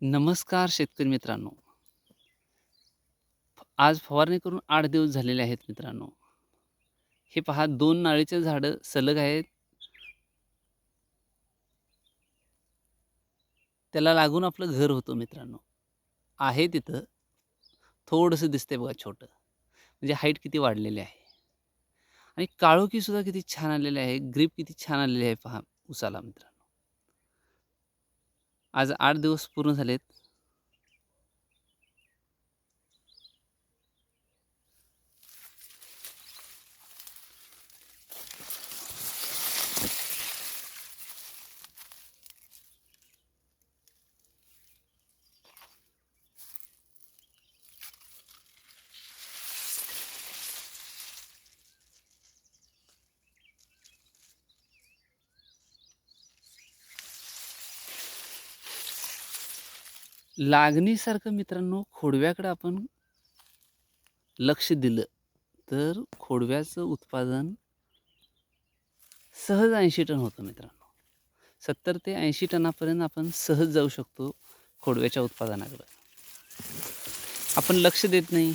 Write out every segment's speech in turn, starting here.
नमस्कार शेतकरी मित्रांनो. आज फवारणी करून आठ दिवस झालेले आहेत मित्रांनो. हे पहा दोन नाळीचे झाडं सलग आहेत. त्याला लागून आपलं घर होतं मित्रांनो. आहे तिथं. थोडंसं दिसतंय बघा छोटं. म्हणजे हाईट किती वाढलेली आहे. आणि काळोखीसुद्धा किती छान आलेली आहे. ग्रीप किती छान आलेली आहे पहा उसाला मित्रांनो. आज आठ दिवस पूर्ण झालेत. लागणीसारखं मित्रांनो खोडव्याकडे आपण लक्ष दिलं, तर खोडव्याचं उत्पादन सहज 80 टन होतं मित्रांनो. 70 ते 80 टनापर्यंत आपण सहज जाऊ शकतो खोडव्याच्या उत्पादनाकडं. आपण लक्ष देत नाही.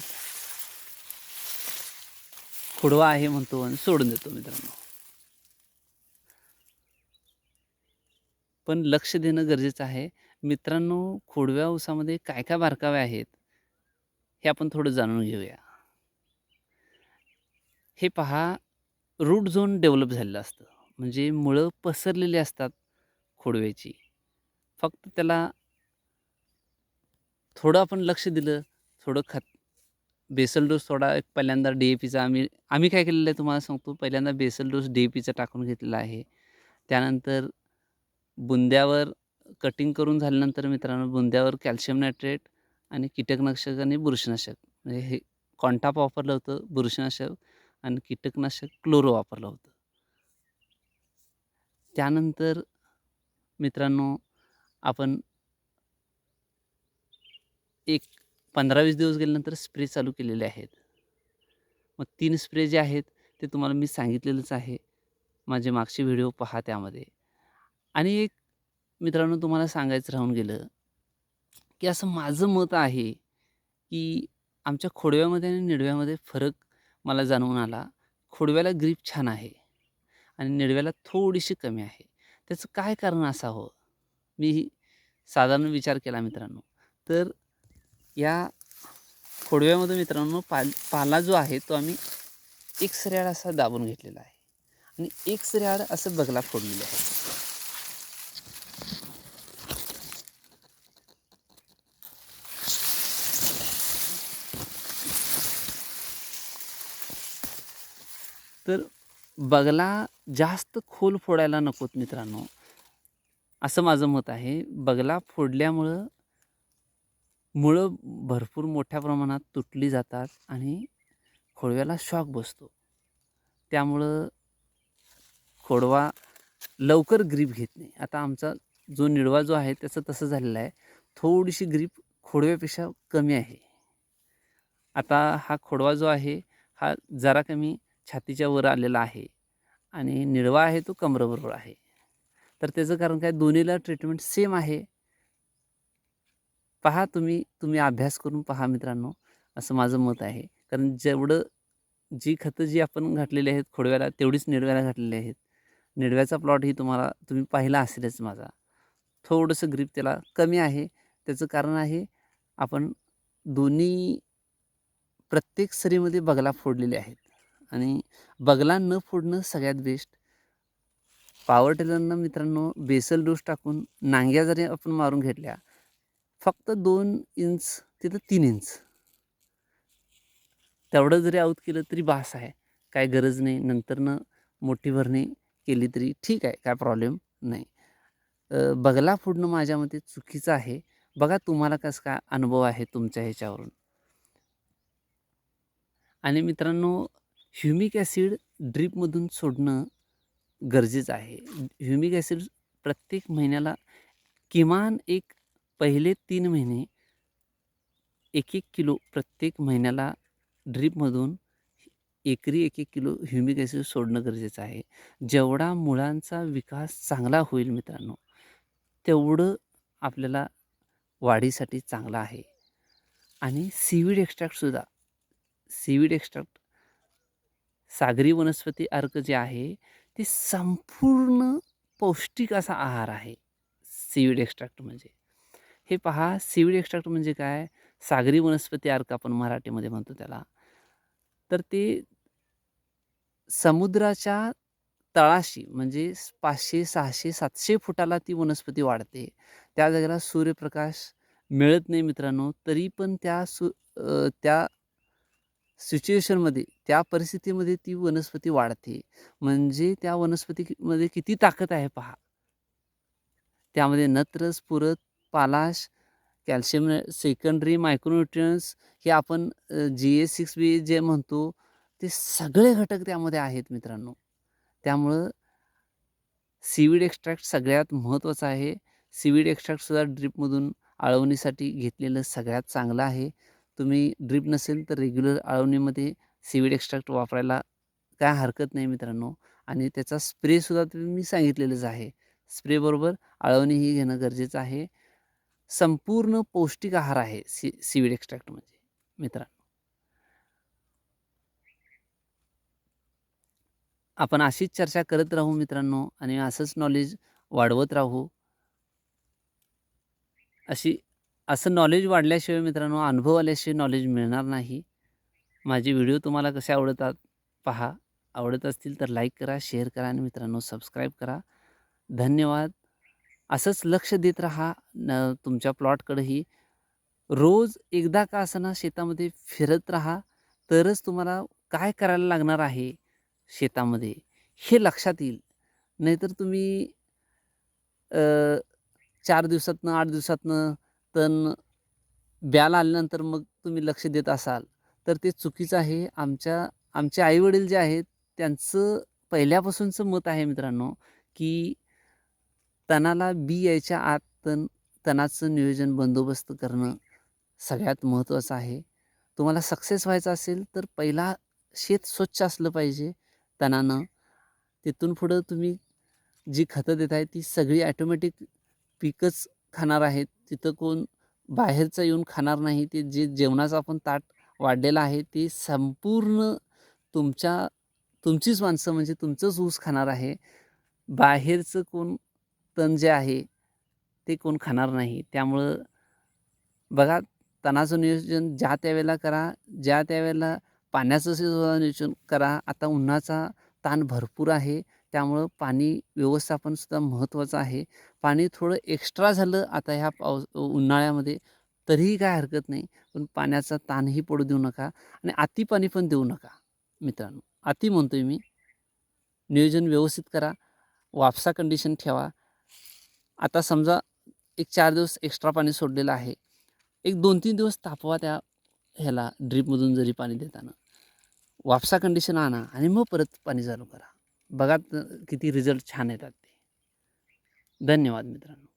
खोडवा आहे म्हणतो आणि सोडून देतो मित्रांनो. पण लक्ष देणं गरजेचं आहे. मित्रांनो खोडव्या ऊसामध्ये काय-काय बारकावे आहेत, हे आपण थोडं जाणून घेऊया. हे पहा रूट झोन डेव्हलप झालेलं असतं. म्हणजे मुळं पसरलेली असतात खोडव्याची. फक्त त्याला थोडं आपण लक्ष दिलं, थोडं खत बेसल डोस थोडा एक पहिल्यांदा डी-ए-पीचा आम्ही आम्ही काय केलेलं आहे तुम्हाला सांगतो. पहिल्यांदा बेसल डोस डी-ए-पीचा टाकून घेतलेला आहे. त्यानंतर बुंद्यावर कटिंग करून झाल्यानंतर मित्रांनो बुंद्यावर कॅल्शियम नायट्रेट आणि कीटकनाशक आणि बुरशीनाशक म्हणजे हे कॉन्टाप वापरलं होतं, बुरशीनाशक आणि कीटकनाशक क्लोरो वापरलं होतं. त्यानंतर मित्रांनो आपण एक 15-20 दिवस गेल्यानंतर स्प्रे चालू केलेले आहेत. मग तीन स्प्रे जे आहेत ते तुम्हाला मी सांगितलेलंच आहे. माझे मागचे व्हिडिओ पहा त्यामध्ये. आणि एक मित्रांनो तुम्हाला सांगायचं राहून गेलं, की असं माझं मत आहे, की आमच्या खोडव्यामध्ये आणि निडव्यामध्ये फरक मला जाणवून आला. खोडव्याला ग्रीप छान आहे आणि निडव्याला थोडीशी कमी आहे. त्याचं काय कारण असावं? मी साधारण विचार केला मित्रांनो. तर या खोडव्यामध्ये मित्रांनो पाल पाला जो आहे तो आम्ही एकसऱ्याड असा दाबून घेतलेला आहे आणि एकसऱ्याड असं बगला फोडलेलं आहे. तर बगला जास्त खोल फोडायला नकोत मित्रांनो. असं माझं मत आहे. बगला फोडल्यामुळं मुळं भरपूर मोठ्या प्रमाणात तुटली जातात आणि खोडव्याला शॉक बसतो. त्यामुळं खोडवा लवकर ग्रीप घेत नाही. आता आमचा जो निडवा जो आहे त्याचं तसं झालेलं आहे. थोडीशी ग्रीप खोडव्यापेक्षा कमी आहे. आता हा खोडवा जो आहे हा जरा कमी छातीच्या वर आलेला आहे आणि निडवा आहे तो कमरेबरोबर आहे. तर त्याचं कारण काय दोन्हीला ट्रीटमेंट सेम आहे. पहा तुम्ही, तुम्ही अभ्यास करून पहा मित्रांनो, असं माझं मत आहे. कारण जेवढं जी खतं जी आपण घातलेली आहेत खोडव्याला तेवढीच निडव्याला घातलेली आहेत. निडव्याचा प्लॉटही तुम्हाला तुम्ही पाहिला असेलच माझा. थोडंसं ग्रीप त्याला कमी आहे. त्याचं कारण आहे आपण दोन्ही प्रत्येक सरीमध्ये बगला फोडलेले आहेत आणि बगला न फोडणं सगळ्यात बेस्ट. पावर टेलरनं मित्रांनो बेसल डोस टाकून नांग्या जरी आपण मारून घेतल्या, फक्त दोन इंच तिथं तीन इंच. तेवढं जरी आऊत केलं तरी बास आहे. काही गरज नाही. नंतरनं मोठी भरणी केली तरी ठीक आहे. काय प्रॉब्लेम नाही. बगला फोडणं माझ्या मते चुकीचं आहे. बघा तुम्हाला कसं काय अनुभव आहे तुमच्या ह्याच्यावरून. आणि मित्रांनो ह्युमिक ॲसिड ड्रीपमधून सोडणं गरजेचं आहे. ह्युमिक ॲसिड प्रत्येक महिन्याला किमान एक पहिले तीन महिने 1-1 किलो प्रत्येक महिन्याला ड्रीपमधून एकरी 1-1 किलो ह्युमिक ॲसिड सोडणं गरजेचं आहे. जेवढा मुळांचा विकास चांगला होईल मित्रांनो, तेवढं आपल्याला वाढीसाठी चांगला आहे आणि सीवीड एक्स्ट्रॅक्टसुद्धा सीवीड एक्स्ट्रॅक्ट सागरी वनस्पती अर्क जे आहे ते संपूर्ण पौष्टिक असा आहार आहे सीवीड एक्स्ट्रॅक्ट म्हणजे. हे पहा सीवीड एक्स्ट्रॅक्ट म्हणजे काय? सागरी वनस्पती अर्क आपण मराठीमध्ये म्हणतो त्याला. तर ते समुद्राच्या तळाशी म्हणजे पाचशे सहाशे सातशे फुटाला ती वनस्पती वाढते. त्या जागेला सूर्यप्रकाश मिळत नाही मित्रांनो तरी पण त्या सु त्या सिच्युएशनमध्ये त्या परिस्थितीमध्ये ती वनस्पती वाढते. म्हणजे त्या वनस्पतीमध्ये किती ताकद आहे पहा. त्यामध्ये नत्रस पुरत पालाश कॅल्शियम सेकंडरी मायक्रोन्युट्रियन्स हे आपण जी ए सिक्स बी जे म्हणतो ते सगळे घटक त्यामध्ये आहेत मित्रांनो. त्यामुळं सीवीड एक्स्ट्रॅक्ट सगळ्यात महत्त्वाचं आहे. सीवीड एक्स्ट्रॅक्टसुद्धा ड्रीपमधून आळवणीसाठी घेतलेलं सगळ्यात चांगलं आहे. तुम्ही ड्रीप नसेल तर रेग्युलर आळवणीमध्ये सीविड एक्स्ट्रॅक्ट वापरायला काय हरकत नाही मित्रांनो. आणि त्याचा स्प्रेसुद्धा तुम्ही मी सांगितलेलंच आहे. स्प्रेबरोबर आळवणीही घेणं गरजेचं आहे. संपूर्ण पौष्टिक आहार आहे सी सीविड एक्स्ट्रॅक्ट म्हणजे मित्रांनो. आपण अशीच चर्चा करत राहू मित्रांनो आणि असंच नॉलेज वाढवत राहू. अशी असं नॉलेज वाढल्याशिवाय मित्रांनो अनुभव आल्याशिवाय नॉलेज मिळणार नाही. माझे व्हिडिओ तुम्हाला कसे आवडतात पहा. आवडत असतील तर लाईक करा शेअर करा आणि मित्रांनो सबस्क्राईब करा. धन्यवाद. असंच लक्ष देत राहा. न तुमच्या प्लॉटकडंही. रोज एकदा का असना शेतामध्ये फिरत राहा तरच तुम्हाला काय करायला लागणार आहे शेतामध्ये हे लक्षात येईल. नाहीतर तुम्ही चार दिवसातनं आठ दिवसातनं तण ब्याला आल्यानंतर मग तुम्ही लक्ष देत असाल. तर ते चुकीचं आहे. आमच्या आमचे आईवडील जे आहेत त्यांचं पहिल्यापासूनचं मत आहे मित्रांनो की तणाला बी यायच्या आत तण तणाचं नियोजन बंदोबस्त करणं सगळ्यात महत्त्वाचं आहे. तुम्हाला सक्सेस व्हायचं असेल तर पहिला शेत स्वच्छ असलं पाहिजे तणानं. तिथून पुढं तुम्ही जी खतं देत आहे ती सगळी ॲटोमॅटिक पिकच खाणार आहेत. तिथं कोण बाहेरचं येऊन खाणार नाही ते जे जेवणाचं आपण ताट वाढलेलं आहे ती संपूर्ण तुमच्या तुमचीच माणसं म्हणजे तुमचंच ऊस खाणार आहे. बाहेरचं कोण तण जे आहे ते कोण खाणार नाही. त्यामुळं बघा तणाचं नियोजन ज्या त्यावेळेला करा ज्या त्यावेळेला पाण्याचं सुद्धा नियोजन करा आता उन्हाचा ताण भरपूर आहे. त्यामुळं पाणी व्यवस्थापनसुद्धा महत्त्वाचं आहे. पाणी थोडं एक्स्ट्रा झालं आता ह्या पाऊस उन्हाळ्यामध्ये तरीही काय हरकत नाही. पण पाण्याचा ताणही पडू देऊ नका आणि अति पाणी पण देऊ नका मित्रांनो. अति म्हणतो आहे मी. नियोजन व्यवस्थित करा. वापसा कंडिशन ठेवा. आता समजा एक चार दिवस एक्स्ट्रा पाणी सोडलेलं आहे. एक दोन तीन दिवस तापवा त्या ह्याला ड्रीपमधून जरी पाणी देताना. वापसा कंडिशन आणा आणि मग परत पाणी चालू करा. बघा किती रिझल्ट छान येतात ते. धन्यवाद मित्रांनो.